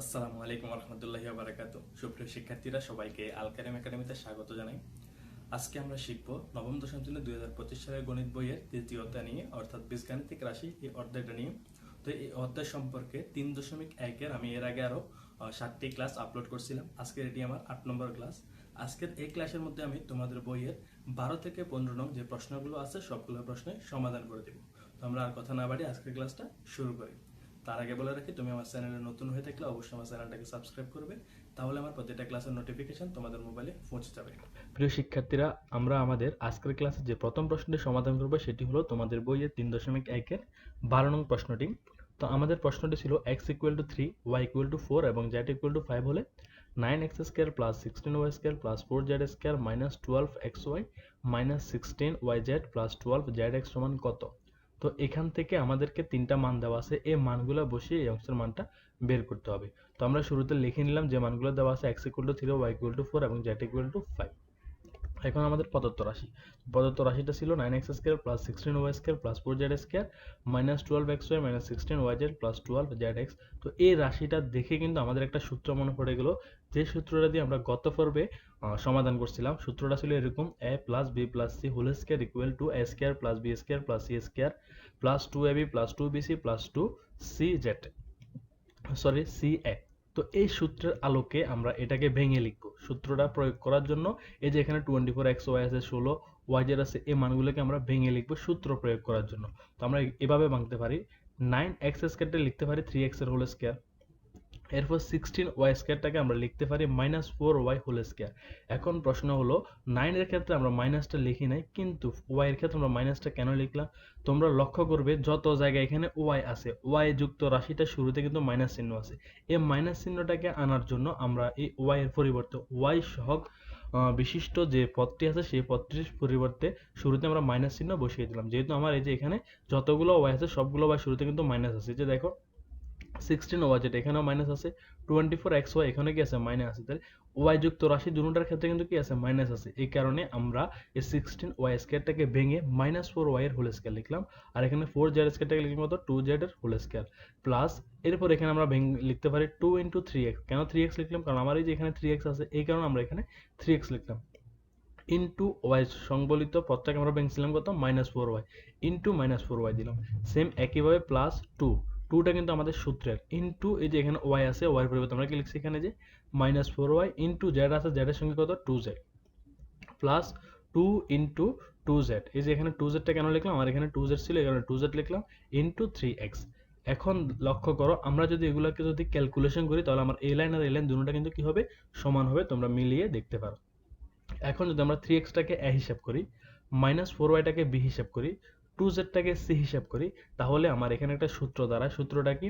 আসসালামু আলাইকুম রহমতুল্লাহি বারাকাতু সুপ্রিয় শিক্ষার্থীরা সবাইকে আলকারিম একাডেমিতে স্বাগত জানাই। আজকে আমরা শিখব নবম দশম শ্রেণি দুই হাজার পঁচিশ সালের গণিত বইয়ের তৃতীয় অধ্যায় নিয়ে অর্থাৎ বীজগাণিতিক রাশি এই অধ্যায়টা নিয়ে। তো এই অধ্যায় সম্পর্কে তিন দশমিক একের আমি এর আগে আরও আহ, সাতটি ক্লাস আপলোড করছিলাম। আজকের এটি আমার আট নম্বর ক্লাস। আজকের এই ক্লাসের মধ্যে আমি তোমাদের বইয়ের বারো থেকে পনেরো নং যে প্রশ্নগুলো আছে সবগুলো প্রশ্নের সমাধান করে দেবো। তো আমরা আর কথা না বাড়ি আজকের ক্লাসটা শুরু করি। তার আগে বলে রাখি, তুমি আমার চ্যানেলে নতুন হয়ে থাকলে অবশ্যই আমার চ্যানেলটাকে সাবস্ক্রাইব করবে। তাহলে আমার প্রতিটা ক্লাসের নোটিফিকেশন তোমাদের মোবাইলে পৌঁছে যাবে। প্রিয় শিক্ষার্থীরা, আমরা আমাদের আজকের ক্লাসে যে প্রথম প্রশ্নটি সমাধান করব, সেটি হলো তোমাদের বইয়ের তিন দশমিক একের বারো নং প্রশ্নটি। তো আমাদের প্রশ্নটি ছিল X equal to three Y equal to four এবং জেড ইকুয়াল টু ফাইভ হলে nine X square plus sixteen Y square plus four Z square minus twelve X Y minus sixteen Y Z plus twelve Z X সমান কত? তো এখান থেকে আমাদেরকে তিনটা মান দেওয়া আছে। এই মানগুলো বসিয়ে এই অংশের মানটা বের করতে হবে। তো আমরা শুরুতে লিখে নিলাম যে মানগুলো দেওয়া আছে X equal to three Y equal to four এবং জেড ইকুয়াল টু ফাইভ এখন আমাদের প্রদত্ত রাশি। প্রদত্ত রাশিটা ছিল nine X square plus sixteen Y square plus four Z square minus twelve X Y minus sixteen Y Z plus twelve Z X তো এই রাশিটা দেখে কিন্তু আমাদের একটা সূত্র মনে পড়ে গেল যে সূত্রটা দিয়ে আমরা গত পর্বে সমাধান করছিলাম, সূত্রটা ছিল এরকম A plus B plus C whole square equal to A square plus B square plus C square plus two A B plus two B C plus two C Z sorry C A তো এই সূত্রের আলোকে আমরা এটাকে ভেঙে লিখব। সূত্রটা প্রয়োগ করার জন্য এই যে এখানে টোয়েন্টি ফোর এক্স ওয়াই আছে ষোলো ওয়াই জেড আছে, এই মানগুলোকে আমরা ভেঙে লিখব সূত্র প্রয়োগ করার জন্য। তো আমরা এভাবে ভাঙতে পারি। নাইন এক্স স্কোয়ারটা লিখতে পারি থ্রি এক্সের হোল স্কোয়ার এরপর সিক্সটিন ওয়াই স্কোয়ারটাকে আমরা লিখতে পারি minus four Y whole square এখন প্রশ্ন হলো নাইনের ক্ষেত্রে আমরা মাইনাসটা লিখি নাই, কিন্তু ওয়াই এর ক্ষেত্রে আমরা মাইনাসটা কেন লিখলাম? তোমরা লক্ষ্য করবে, যত জায়গায় এখানে ওয়াই আছে ওয়াই যুক্ত রাশিটা শুরুতে কিন্তু মাইনাস চিহ্ন আছে। এই মাইনাস চিহ্নটাকে আনার জন্য আমরা এই ওয়াই এর পরিবর্তে ওয়াই সহগ বিশিষ্ট যে পদটি আছে, সেই পদটির পরিবর্তে শুরুতে আমরা মাইনাস চিহ্ন বসিয়ে দিলাম। যেহেতু আমার এই যে এখানে যতগুলো ওয়াই আছে, সবগুলো ওয়াই শুরুতে কিন্তু মাইনাস আছে। যে দেখো সিক্সটিন ওয়াই যেটা এখানেও মাইনাস আছে। টোয়েন্টি ফোর এক্স ওয়াই এখানে কি আছে? মাইনাস আছে। তাহলে ওয়াই যুক্ত রাশি দুটার ক্ষেত্রে কিন্তু কি আছে? মাইনাস আছে। এই কারণে আমরা এই সিক্সটিন ওয়াই স্কোয়ারটাকে ভেঙে মাইনাস ফোর ওয়াই এর হোল স্কোয়ার লিখলাম। আর এখানে ফোর জেড স্কোয়ারটাকে লিখলাম কত? টু জেড এর হোল স্কোয়ার প্লাস এরপর এখানে আমরা ভেঙে লিখতে পারি টু ইন্টু থ্রি এক্স কেন থ্রি এক্স লিখলাম? কারণ আমার এই যে এখানে থ্রি এক্স আছে, এই কারণে আমরা এখানে থ্রি এক্স লিখলাম। ইন্টু ওয়াই সংবলিত পদটাকে আমরা ভেঙেছিলাম কত? Minus four y into minus four y দিলাম। সেম একইভাবে প্লাস টু টুটা কিন্তু আমাদের সূত্রের। ইনটু এই যে এখানে ওয়াই আছে ওয়াই পরিবর্তে আমরা কি লিখছি এখানে যে minus four y into z আছে জেডের সঙ্গে কত? Two z plus two into two z এই যে এখানে টু জেডটা কেন লিখলাম? আমার এখানে টু জেড ছিল কারণে টু জেড লিখলাম ইন্টু থ্রি এক্স এখন লক্ষ্য করো, আমরা যদি এগুলোকে যদি ক্যালকুলেশন করি, তাহলে আমার এই লাইন আর এই লাইন দুটোটা কিন্তু কি হবে? সমান হবে, তোমরা মিলিয়ে দেখতে পারো। এখন যদি আমরা থ্রি এক্সটাকে এ হিসাব করি মাইনাস ফোর ওয়াইটাকে বি হিসাব করি টু জেডটাকে সি হিসাব করি, তাহলে আমার এখানে একটা সূত্র দ্বারা সূত্রটা কি?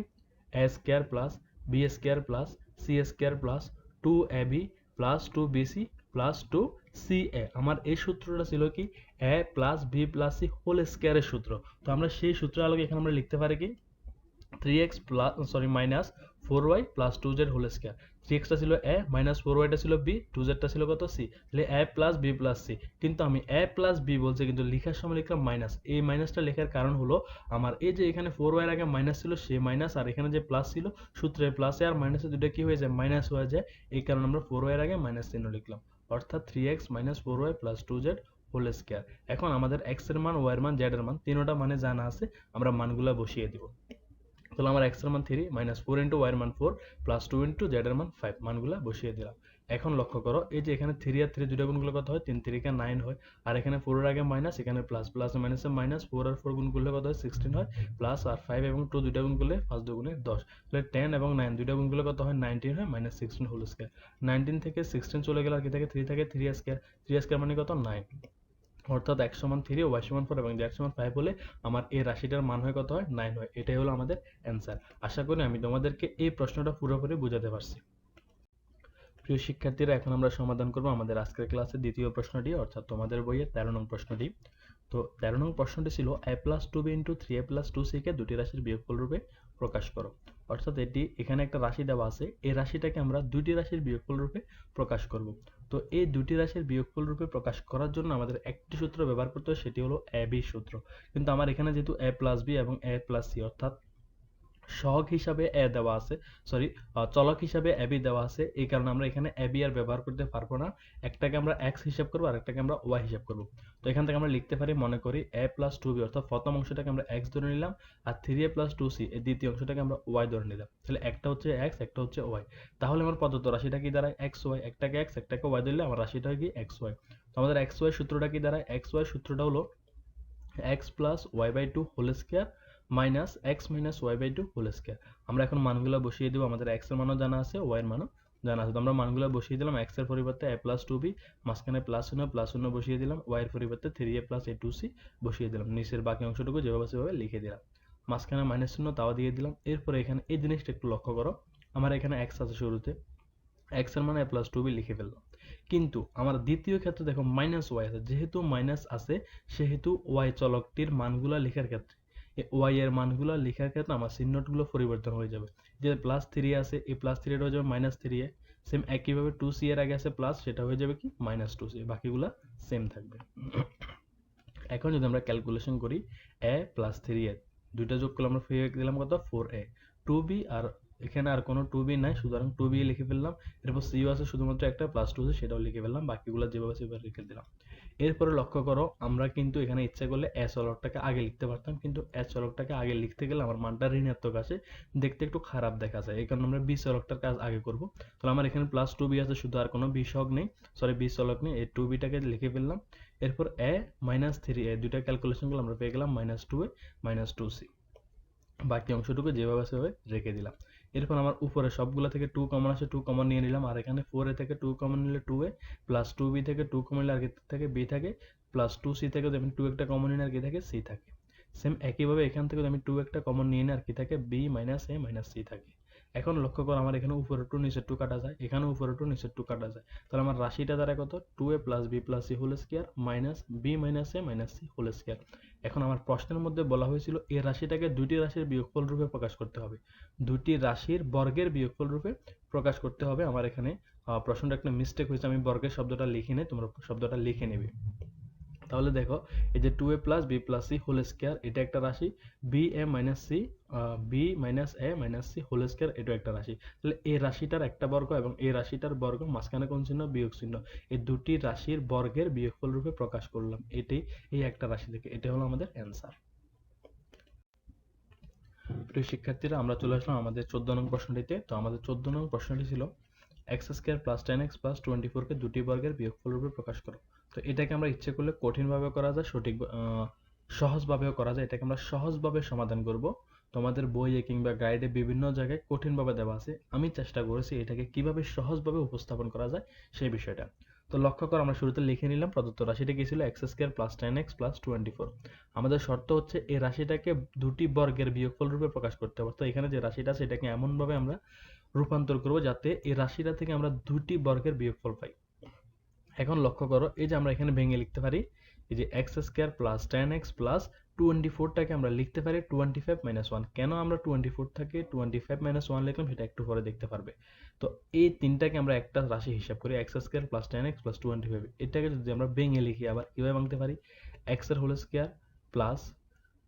A square plus b square plus c square plus two a b plus two b c plus two c a আমার এই সূত্রটা ছিল কি? A plus b plus c whole স্কোয়ারের সূত্র। তো আমরা সেই সূত্রের আলোকে এখানে আমরা লিখতে পারি কি? Three x plus sorry minus four y plus two z whole square three extra ছিল এ মাইনাস ফোর ওয়াইটা ছিল বি টু জেডটা ছিল কত সি তাহলে a plus b plus c কিন্তু আমি এ প্লাস বি বলছি, কিন্তু লেখার সময় লিখলাম মাইনাস এই মাইনাসটা লেখার কারণ হলো, আমার এই যে এখানে ফোর ওয়াইয়ের আগে মাইনাস ছিল, সে মাইনাস আর এখানে যে প্লাস ছিল, সূত্রে প্লাসে আর মাইনাসে দুটো কি হয়ে যায়? মাইনাস হয়ে যায়। এই কারণে আমরা ফোর ওয়াইয়ের আগে মাইনাস চিহ্ন লিখলাম। অর্থাৎ three x minus four y plus two z whole square এখন আমাদের এক্সের মান ওয়াই এর মান জেড এর মান, তিনোটা মানে জানা আছে, আমরা মানগুলা বসিয়ে দিব। তাহলে আমার এক্সের মান three minus four into y এর মান four plus two into z এর মান ফাইভ মানগুলা বসিয়ে দিলাম। এখন লক্ষ্য করো, এই যে এখানে থ্রি আর থ্রি দুটো গুণগুলো কত হয়? তিন থ্রিকে নাইন হয়। আর এখানে ফোর এর আগে মাইনাস এখানে প্লাস প্লাস মাইনাসে মাইনাস ফোর আর ফোর গুণ করলে কত হয়? সিক্সটিন হয়। প্লাস আর ফাইভ এবং টু দুইটা গুণ করলে পাঁচ দুগুণে দশ। তাহলে টেন এবং নাইন দুইটা গুণ করলে কত হয়? নাইনটিন হয় minus sixteen whole square nineteen থেকে সিক্সটিন চলে গেলে আর কি থাকে? থ্রি থাকে? থ্রি স্কোয়ার থ্রি স্কোয়ার মানে কত? নাইন অর্থাৎ এক সমান থ্রি ওয়াই সমান ফোর এবং জেড সমান ফাইভ হলে আমার এই রাশিটার মান হয় কত হয়? নাইন হয়। এটাই হলো আমাদের অ্যান্সার আশা করি আমি তোমাদেরকে এই প্রশ্নটা পুরোপুরি বোঝাতে পারছি। প্রিয় শিক্ষার্থীরা, এখন আমরা সমাধান করব আমাদের আজকের ক্লাসের দ্বিতীয় প্রশ্নটি, অর্থাৎ তোমাদের বইয়ের তেরো নং প্রশ্নটি। তো তেরো নং প্রশ্নটি ছিল a plus two b into three a plus two সিকে দুটি রাশির বিয়োগফল রূপে প্রকাশ করো। অর্থাৎ এটি, এখানে একটা রাশি দেওয়া আছে, এই রাশিটাকে আমরা দুইটি রাশির বিয়োগফল রূপে প্রকাশ করব। তো এই দুটি রাশির বিয়োগফল রূপে প্রকাশ করার জন্য আমাদের একটি সূত্র ব্যবহার করতে হয়, সেটি হলো এ বি সূত্র। কিন্তু আমার এখানে যেহেতু এ প্লাস বি এবং এ প্লাস সি অর্থাৎ সহগ হিসাবে এ দেওয়া আছে সরি চলক হিসাবে এবি দেওয়া আছে। এই কারণে আমরা এখানে এবি আর ব্যবহার করতে পারব না। একটাকে আমরা এক্স হিসাব করব আর একটাকে আমরা ওয়াই হিসাব করব। তো এখান থেকে আমরা লিখতে পারি, মনে করি এ প্লাস টু বি অর্থাৎ প্রথম অংশটাকে আমরা এক্স ধরে নিলাম, আর three a plus two c এই দ্বিতীয় অংশটাকে আমরা ওয়াই ধরে নিলাম। তাহলে একটা হচ্ছে এক্স একটা হচ্ছে ওয়াই তাহলে আমার প্রদত্ত রাশিটা কি দাঁড়ায়? এক্স ওয়াই একটাকে এক্স একটাকে ওয়াই ধরলে আমার রাশিটা কি? এক্স ওয়াই তো আমাদের এক্স ওয়াই সূত্রটা কি দাঁড়ায়? এক্স ওয়াই সূত্রটা হলো x plus y by two whole square minus x minus y by two whole square আমরা এখন মানগুলো বসিয়ে দেবো, আমাদের এক্সের মানও জানা আছে ওয়াই এর মানও জানা আছে। তো আমরা মানগুলো বসিয়ে দিলাম এক্সের পরিবর্তে এ প্লাস টু বি মাঝখানে প্লাস শূন্য প্লাস শূন্য বসিয়ে দিলাম ওয়াই এর পরিবর্তে three a plus a two c বসিয়ে দিলাম। নিচের বাকি অংশটুকু যেভাবে সেভাবে লিখে দিলাম। মাঝখানে মাইনাস শূন্য তাও দিয়ে দিলাম। এরপরে এখানে এই জিনিসটা একটু লক্ষ্য করো, আমার এখানে এক্স আছে শুরুতে। এক্সের মানে এ প্লাস টু বি লিখে ফেললাম। কিন্তু আমার দ্বিতীয় ক্ষেত্রে দেখো মাইনাস ওয়াই আছে, যেহেতু মাইনাস আছে, সেহেতু ওয়াই চলকটির মানগুলা লেখার ক্ষেত্রে ওয়াই এর মানগুলো লেখার ক্ষেত্রে আমার চিহ্নগুলো পরিবর্তন হয়ে যাবে। যে প্লাস থ্রি আছে, এই প্লাস থ্রি থ্রিটা হয়ে যাবে মাইনাস থ্রি এ। সেম একইভাবে টু সি এর আগে আছে প্লাস সেটা হয়ে যাবে কি? মাইনাস টু সি বাকিগুলো সেম থাকবে। এখন যদি আমরা ক্যালকুলেশন করি এ প্লাস থ্রি এ। দুইটা যোগ করলে আমরা ফিরে দিলাম কত? ফোর এ টু বি আর এখানে আর কোনো টু বি নাই, সুতরাং টু বি লিখে ফেললাম। এরপর সিও আছে, শুধুমাত্র একটা প্লাস টু আছে, সেটাও লিখে ফেললাম। বাকিগুলো যেভাবে সেভাবে লিখে দিলাম। এরপরে লক্ষ্য করো, আমরা কিন্তু এখানে ইচ্ছা করলে এস চলকটাকে আগে লিখতে পারতাম, কিন্তু এস চলকটাকে আগে লিখতে গেলে আমার মানটা ঋণাত্মক আসে। দেখতে একটু খারাপ দেখা যায়। এই কারণে আমরা বি চলকটার কাজ আগে করব। তাহলে আমার এখানে প্লাস টু বি আছে, শুধু আর কোনো বি সহগ নেই। সরি বি চলক নেই, এই টু বিটাকে লিখে ফেললাম। এরপর এ মাইনাস থ্রি এ দুইটা ক্যালকুলেশন করলে আমরা পেয়ে গেলাম minus two a minus two c বাকি অংশটুকু যেভাবে সেভাবে রেখে দিলাম। এরপর আমার উপরে সবগুলো থেকে টু কমন আছে টু কমন নিয়ে নিলাম। আর এখানে ফোর এ থেকে টু কমন নিলে two a plus two b থেকে টু কমন নিলে আর কি থাকে বি থাকে প্লাস টু সি থেকে আমি টু একটা কমন নিলে আর কি থাকে সি থাকে। সেম একইভাবে এখান থেকে আমি টু একটা কমন নিয়ে নিই আর কি থাকে b minus a minus c থাকে। এখন লক্ষ্য করো আমার এখানে উপরে টু নিচের টু কাটা যায়। এখানে উপরে টু নিচের টু কাটা যায়। তাহলে আমার রাশিটা দ্বারা কত? Two a plus b plus c whole square minus b minus a minus c whole square এখন আমার প্রশ্নের মধ্যে বলা হয়েছিল এই রাশিটাকে দুটি রাশির বিয়োগফল রূপে প্রকাশ করতে হবে। দুটি রাশির বর্গের বিয়োগফল রূপে প্রকাশ করতে হবে। আমার এখানে প্রশ্নটা একটা মিস্টেক হয়েছে। আমি বর্গের শব্দটা লিখি নেই, তোমরা শব্দটা লিখে নেবে। তাহলে দেখো, এই যে two a plus b plus c whole square এটা একটা রাশি। B a minus c b minus a minus c whole square এটা একটা রাশি। তাহলে এই রাশিটার একটা বর্গ এবং এই রাশিটার বর্গ মাঝখানে কোন চিহ্ন? বিয়োগ চিহ্ন। এই দুটি রাশির বর্গের বিয়োগফল রূপে প্রকাশ করলাম। এটি এই একটা রাশি থেকে। এটা হলো আমাদের অ্যান্সার প্রিয় শিক্ষার্থীরা, আমরা চলে আসলাম আমাদের চোদ্দ নং প্রশ্নটিতে। তো আমাদের চোদ্দ নং প্রশ্নটি ছিল x square plus ten x plus twenty ফোরকে দুটি বর্গের বিয়োগফল রূপে প্রকাশ করো। তো এটাকে আমরা ইচ্ছে করলে কঠিনভাবে করা যায়, সঠিক সহজভাবেও করা যায়। এটাকে আমরা সহজভাবে সমাধান করব। তোমাদের বইয়ে কিংবা গাইডে বিভিন্ন জায়গায় কঠিনভাবে দেওয়া আছে। আমি চেষ্টা করেছি এটাকে কীভাবে সহজভাবে উপস্থাপন করা যায় সেই বিষয়টা। তো লক্ষ্য কর, আমরা শুরুতে লিখে নিলাম প্রদত্ত রাশিটা কি ছিল? X square plus ten x plus twenty four আমাদের শর্ত হচ্ছে এই রাশিটাকে দুটি বর্গের বিয়োগফল রূপে প্রকাশ করতে হবে। তো এখানে যে রাশিটা এটাকে এমনভাবে আমরা রূপান্তর করব যাতে এই রাশিটা থেকে আমরা দুটি বর্গের বিয়োগফল পাই। এখন লক্ষ্য করো, এই যে আমরা এখানে ভেঙে লিখতে পারি, এই যে x square plus ten x plus twenty ফোরটাকে আমরা লিখতে পারি টোয়েন্টি ফাইভ মাইনাস ওয়ান কেন আমরা টোয়েন্টি ফোর থেকে টোয়েন্টি ফাইভ মাইনাস ওয়ান লিখলাম, সেটা একটু পরে দেখতে পারবে। তো এই তিনটাকে আমরা একটা রাশি হিসাব করি x square plus ten x plus twenty five এটাকে যদি আমরা ভেঙে লিখি আবার, কীভাবে ভাঙতে পারি? এক্সের whole square plus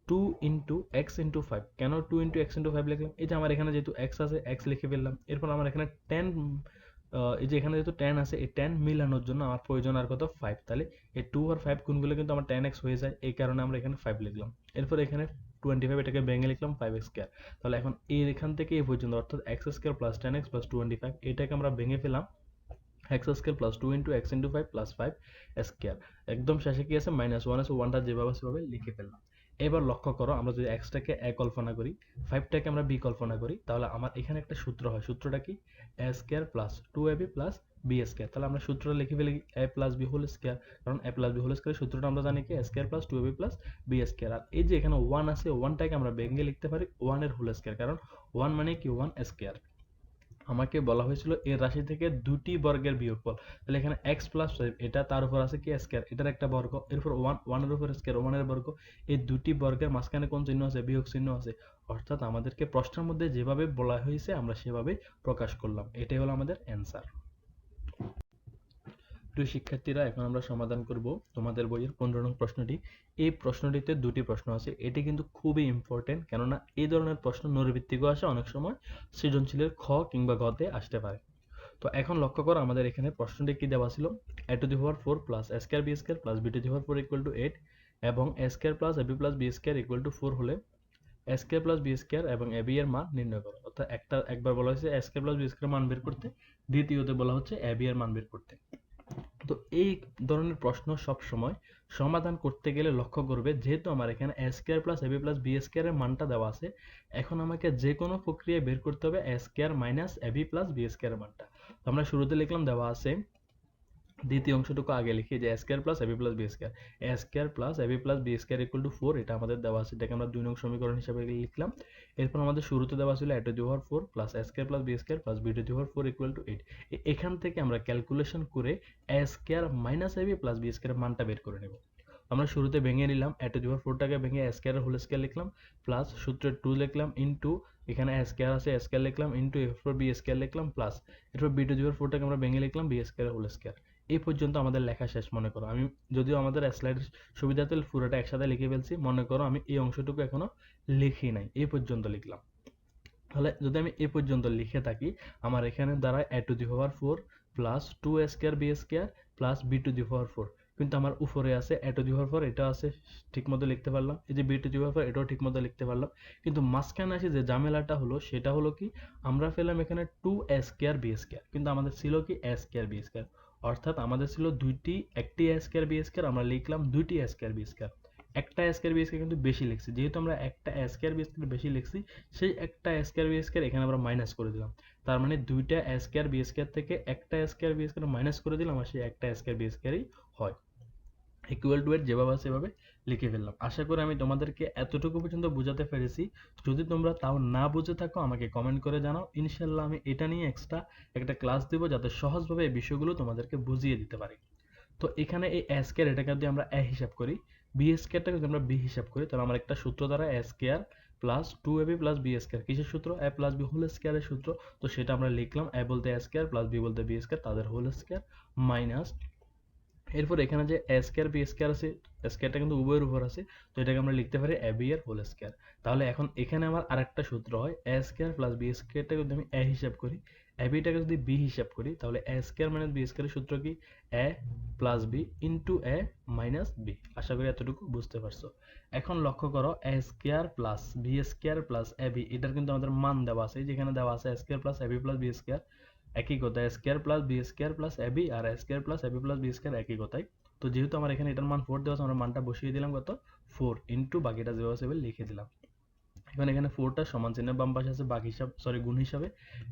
two into x into five কেন two into x into five লিখলাম? এই যে আমার এখানে যেহেতু এক্স আছে এক্স লিখে ফেললাম। এরপর আমার এখানে টেন এই যে এখানে যেহেতু টেন আছে, এই টেন মিলানোর জন্য আমার প্রয়োজন আর কত? ফাইভ তাহলে এই টু আর ফাইভ গুণগুলো কিন্তু আমার টেন এক্স হয়ে যায়, এই কারণে আমরা এখানে ফাইভ লিখলাম। এরপর এখানে টোয়েন্টি ফাইভ এটাকে ভেঙে লিখলাম ফাইভ এক্স স্কোয়ার তাহলে এখন এখান থেকে এই পর্যন্ত, অর্থাৎ x square plus ten x plus twenty five এটাকে আমরা ভেঙে ফেলাম। X square plus two into x into five plus five square একদম শেষে কি আছে? মাইনাস ওয়ান আছে ওয়ানটা যেভাবে সেভাবে লিখে ফেললাম। এবার লক্ষ্য করো, আমরা যদি এক্সটাকে এ কল্পনা করি ফাইভটাকে আমরা বি কল্পনা করি, তাহলে আমার এখানে একটা সূত্র হয়। সূত্রটা কি? A square plus two a b plus b square তাহলে আমরা সূত্রটা লিখে ফেলি a plus b whole square কারণ a plus b whole square সূত্রটা আমরা জানি কি? Square plus two a b plus b square আর এই যে এখানে ওয়ান আছে ওয়ানটাকে আমরা ভেঙে লিখতে পারি ওয়ানের হোল স্কোয়ার কারণ ওয়ান মানে কি? ওয়ান স্কোয়ার আমাকে বলা হয়েছিল এর রাশি থেকে দুটি বর্গের বিয়োগফল। তাহলে এখানে এক্স প্লাস ফাইভ এটা তার উপর আছে কি? স্কোয়ার এটার একটা বর্গ। এরপর ওয়ান ওয়ানের উপর স্কোয়ার ওয়ানের বর্গ। এই দুটি বর্গের মাঝখানে কোন চিহ্ন আছে? বিয়োগ চিহ্ন আছে। অর্থাৎ আমাদেরকে প্রশ্নের মধ্যে যেভাবে বলা হয়েছে, আমরা সেভাবেই প্রকাশ করলাম। এটাই হলো আমাদের অ্যান্সার প্রিয় শিক্ষার্থীরা, এখন আমরা সমাধান করব তোমাদের বইয়ের পনেরো নং প্রশ্নটি। এই প্রশ্নটিতে দুটি প্রশ্ন আছে। এটি কিন্তু খুবই ইম্পর্টেন্ট কেননা এই ধরনের প্রশ্ন নৈর্ভিত্তিকও আসে অনেক সময়, সৃজনশীলের খ কিংবা গতে আসতে পারে। তো এখন লক্ষ্য করো, আমাদের এখানে প্রশ্নটি কি দেওয়া ছিল? A to the power four plus a square b square plus b to the power four equal to eight এবং a square plus a b plus b square equal to four হলে a square plus b square এবং A B এর মান নির্ণয় করো। অর্থাৎ একটা, একবার বলা হয়েছে a square plus b square মান বের করতে, দ্বিতীয়তে বলা হচ্ছে এ বি এর মান বের করতে। তো এই ধরনের প্রশ্ন সব সময় সমাধান করতে গেলে লক্ষ্য করবে, যেহেতু আমার এখানে a square plus a b plus b square এর মানটা দেওয়া আছে, এখন আমাকে যে কোনো প্রক্রিয়ায় বের করতে হবে a square minus a b plus b square এর মানটা। আমরা শুরুতে লিখলাম দেওয়া আছে দ্বিতীয় অংশটুকু আগে লিখি যে square plus a b plus b square square plus a b plus b square equal to four এটা আমাদের দেওয়া আছে। এটাকে আমরা দুই নং সমীকরণ হিসাবে লিখলাম। এরপর আমাদের শুরুতে দেওয়া ছিল a to four plus square plus b square plus b to the four equal to eight এখান থেকে আমরা ক্যালকুলেশন করে square minus a b plus b square মানটা বের করে নেব। আমরা শুরুতে ভেঙে নিলাম এ টু দি পাওয়ার ফোরটাকে ভেঙে স্কোয়ার হোল স্কোয়ার লিখলাম প্লাস সূত্রের টু লিখলাম ইন্টু এখানে স্কোয়ার আছে স্কোয়ার লিখলাম ইনটু ইন্টু এরপর বি স্কোয়ার লিখলাম প্লাস এরপর বি টু দি পাওয়ার ফোরটাকে আমরা ভেঙে লিখলাম বি স্কোয়ার হোল স্কোয়ার এই পর্যন্ত আমাদের লেখা শেষ, মনে করো। আমি যদিও আমাদের স্লাইডের সুবিধাতে পুরোটা একসাথে লিখে ফেলছি, মনে করো আমি এই অংশটুকু এখনও লিখি নাই এই পর্যন্ত লিখলাম। তাহলে যদি আমি এই পর্যন্ত লিখে থাকি, আমার এখানে দাঁড়ায় a to the power four plus two square b square plus b to the power four কিন্তু আমার উপরে আছে এ টু দি পাওয়ার ফোর এটা আছে ঠিক মতো লিখতে পারলাম। এই যে b to the power four এটাও ঠিক মতো লিখতে পারলাম। কিন্তু মাঝখানে আসে যে ঝামেলাটা হলো, সেটা হলো কি, আমরা পেলাম এখানে টু স্কোয়ার বি স্কোয়ার কিন্তু আমাদের ছিল কি স্কোয়ার বি স্কোয়ার অর্থাৎ আমাদের ছিল দুইটি, একটি স্কোয়ার বি স্কোয়ার আমরা লিখলাম দুইটি স্কোয়ার বি স্কোয়ার একটা স্কোয়ার বি স্কোয়ার কিন্তু বেশি লিখছি, যেহেতু আমরা একটা স্কোয়ার বি স্কোয়ার বেশি লিখছি, সেই একটা স্কোয়ার বি স্কোয়ার এখানে আমরা মাইনাস করে দিলাম। তার মানে দুইটা স্কোয়ার বি স্কোয়ার থেকে একটা স্কোয়ার বি স্কোয়ার মাইনাস করে দিলাম, আর সেই একটা স্কোয়ার বি স্কোয়ারই হয়। ইকুয়াল টু এর যেভাবে আছে সেভাবে লিখে ফেললাম। আশা করি আমি তোমাদেরকে এতটুকু পর্যন্ত বোঝাতে পেরেছি। যদি তোমরা তাও না বুঝে থাকো, আমাকে কমেন্ট করে জানাও। ইনশাল্লাহ আমি এটা নিয়ে এক্সট্রা একটা ক্লাস দেবো যাতে সহজভাবে এই বিষয়গুলো তোমাদেরকে বুঝিয়ে দিতে পারি। তো এখানে এই স্কেয়ার এটাকে যদি আমরা এ হিসাব করি বি স্কেয়ারটাকে যদি আমরা বি হিসাব করি, তাহলে আমার একটা সূত্র দ্বারা a square plus two a b plus b square কিসের সূত্র? এ প্লাস বি হোল স্কোয়ারের সূত্র। তো সেটা আমরা লিখলাম। এ বলতে এ স্কোয়ার প্লাস বি বলতে বি স্কোয়ার তাদের হোল স্কোয়ার মাইনাস এরপর এখানে যে এ স্কোয়ার বি স্কোয়ার আছে স্কোয়ারটা কিন্তু উভয়ের উপর আছে, তো এটাকে আমরা লিখতে পারি এ বি এর হোল স্কোয়ার তাহলে এখন এখানে আমার আরেকটা সূত্র হয় এ স্কোয়ার প্লাস বি স্কোয়ারটাকে যদি আমি এ হিসাব করি এ বিটাকে যদি বি হিসাব করি, তাহলে এ স্কোয়ার মাইনাস বি স্কোয়ারের সূত্র কি? A plus b into a minus b আশা করি এতটুকু বুঝতে পারছ। এখন লক্ষ্য করো a square plus b square plus a b এটার কিন্তু আমাদের মান দেওয়া আছে, যেখানে দেওয়া আছে a square plus a b plus b square একই কথা square plus b square plus a b R square plus a b plus b square একই কথাই তো যেহেতু আমার এখানে এটার মান ফোর দেওয়া আছে, আমরা মানটা বসিয়ে দিলাম কত? ফোর ইন্টু বাকিটা যেভাবে সেভাবে লিখে দিলাম। এখন এখানে ফোরটা সমান চিহ্নের বাম পাশে আছে বাঘ হিসাব সরি গুণ হিসাবে।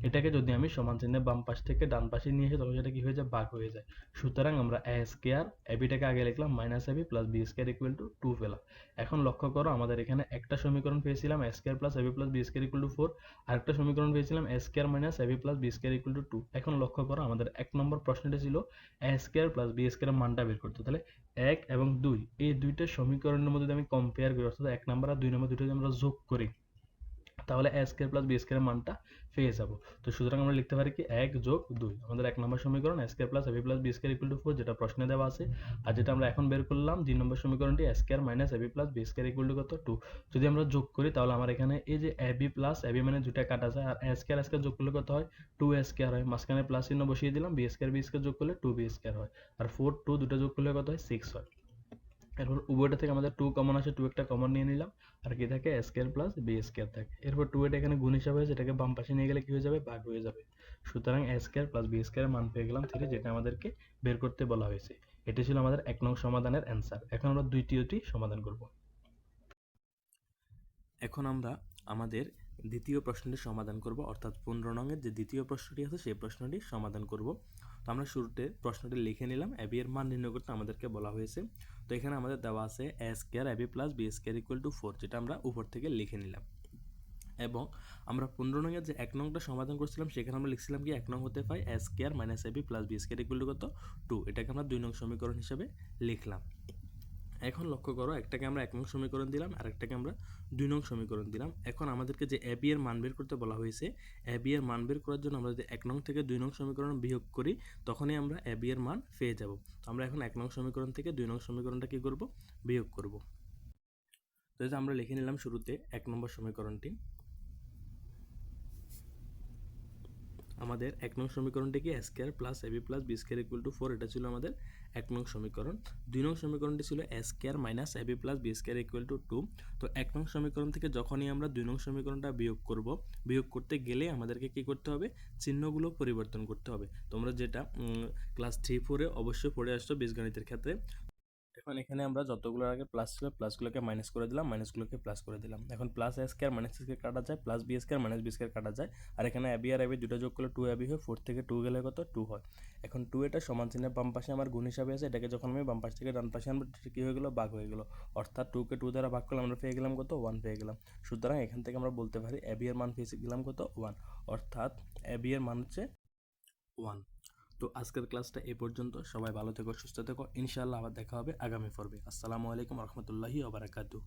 এটাকে যদি আমি সমান চিহ্নের বাম পাশ থেকে ডান পাশে নিয়ে আসি তখন সেটা কি হয়ে যায়? বাঘ হয়ে যায়। সুতরাং আমরা এ স্কোয়ার এবিটাকে আগে লিখলাম minus a b plus b square equal to two পেলাম। এখন লক্ষ্য করো, আমাদের এখানে একটা সমীকরণ পেয়েছিলাম a square plus a b plus b square equal to four আরেকটা সমীকরণ পেয়েছিলাম a square minus a b plus b square equal to two এখন লক্ষ্য করো, আমাদের এক নম্বর প্রশ্নটা ছিল এ স্কোয়ার প্লাস বি স্কোয়ারের মানটা বের করতে। তাহলে এক এবং দুই। এই দুইটা সমীকরণের মধ্যে আমি কম্পেয়ার করি, অর্থাৎ এক নাম্বার আর দুই নাম্বার দুটো যদি আমরা যোগ করি। তাহলে এ স্কোয়ার প্লাস বি স্কোয়ারের মানটা পেয়ে যাব। তো সুতরাং আমরা লিখতে পারি কি এক যোগ দুই। আমাদের এক নম্বর সমীকরণ a square plus a b plus b square equal to four যেটা প্রশ্নে দেওয়া আছে। আর যেটা আমরা এখন বের করলাম দুই নম্বর সমীকরণটি a square minus a b plus b square equal to কত? টু যদি আমরা যোগ করি, তাহলে আমার এখানে এই যে এবি প্লাস এবি মানে দুটা কাটা যায়, আর এ স্কোয়ার এ স্কোয়ার যোগ করলে কত হয়? টু এ স্কোয়ার হয়। মাঝখানে প্লাস চিহ্ন বসিয়ে দিলাম বি স্কোয়ার বি স্কোয়ার যোগ করলে টু বি স্কোয়ার হয়। আর ফোর টু দুটো যোগ করলে কত হয়? সিক্স হয়। এরপর উভয়টা থেকে আমাদের টু কমন আছে টু একটা কমন নিয়ে নিলাম। আর কি থাকে? স্কোয়ার প্লাস বি স্কোয়ার থাকে। এরপর টু এটা এখানে গুণ হিসাবে আছে এটাকে বাম পাশে নিয়ে গেলে কি হয়ে যাবে? ভাগ হয়ে যাবে। সুতরাং স্কোয়ার প্লাস বি স্কোয়ার মান পেয়ে গেলাম থ্রি যেটা আমাদেরকে বের করতে বলা হয়েছে। এটি ছিল আমাদের এক নং সমাধানের অ্যান্সার এখন আমরা দ্বিতীয়টি সমাধান করব। এখন আমরা আমাদের দ্বিতীয় প্রশ্নটি সমাধান করব, অর্থাৎ পনেরো নঙের যে দ্বিতীয় প্রশ্নটি আছে, সেই প্রশ্নটি সমাধান করব। তো আমরা শুরুতে প্রশ্নটি লিখে নিলাম। অ্যাবি এর মান নির্ণয় করতে আমাদেরকে বলা হয়েছে। তো এখানে আমাদের দেওয়া আছে a square a b plus b square equal to four যেটা আমরা উপর থেকে লিখে নিলাম। এবং আমরা পনেরো নঙের যে এক নংটা সমাধান করছিলাম, সেখানে আমরা লিখছিলাম কি, এক নং হতে পাই a square minus a b plus b square equal to কত? টু এটাকে আমরা দুই নং সমীকরণ হিসাবে লিখলাম। এখন লক্ষ্য করো, একটাকে আমরা এক নং সমীকরণ দিলাম আর একটাকে আমরা দুই নং সমীকরণ দিলাম। এখন আমাদেরকে যে এবি এর মান বের করতে বলা হয়েছে এবি এর মান বের করার জন্য আমরা যদি এক নং থেকে দুই নং সমীকরণ বিয়োগ করি, তখনই আমরা এবি এর মান পেয়ে যাব। তো আমরা এখন এক নং সমীকরণ থেকে দুই নং সমীকরণটা কী করব? বিয়োগ করব। তো আমরা লিখে নিলাম শুরুতে এক নম্বর সমীকরণটি। আমাদের এক নং সমীকরণটি কি? Square plus a b plus b square equal to four এটা ছিল আমাদের এক নং সমীকরণ। দুই নং সমীকরণটি ছিল square minus a b plus b square equal to two তো এক নং সমীকরণ থেকে যখনই আমরা দুই নং সমীকরণটা বিয়োগ করব, বিয়োগ করতে গেলে আমাদেরকে কি করতে হবে? চিহ্নগুলো পরিবর্তন করতে হবে। তোমরা যেটা ক্লাস থ্রি ফোরে অবশ্যই পড়ে আসছো বীজগণিতের ক্ষেত্রে। এখন এখানে আমরা যতগুলো আগে প্লাস ছিল প্লাসগুলোকে মাইনাস করে দিলাম মাইনাসগুলোকে প্লাস করে দিলাম। এখন plus a square minus square কাটা যায় plus b square minus b square কাটা যায়। আর এখানে এবি আর এবি দুটো যোগ করলে টু এবি হয় ফোর থেকে টু গেলে কত? টু হয়। এখন টু এটা সমান চিহ্নের বাম পাশে আমার গুণ হিসাবে আছে, এটাকে যখন আমি বাম পাশ থেকে ডান পাশে আনব কী হয়ে গেলো? ভাগ হয়ে গেলো। অর্থাৎ টুকে টু দ্বারা ভাগ করলে আমরা পেয়ে গেলাম কত? ওয়ান পেয়ে গেলাম। সুতরাং এখান থেকে আমরা বলতে পারি এবি এর মান পেয়ে গেলাম কত? ওয়ান অর্থাৎ এবি এর মান হচ্ছে ওয়ান তো আজকের ক্লাসটা এ পর্যন্ত। সবাই ভালো থেকো, সুস্থ থেকো। ইনশাআল্লাহ আবার দেখা হবে আগামী পর্বে। আসসালামু আলাইকুম রহমতুল্লাহি ওবরাকাতু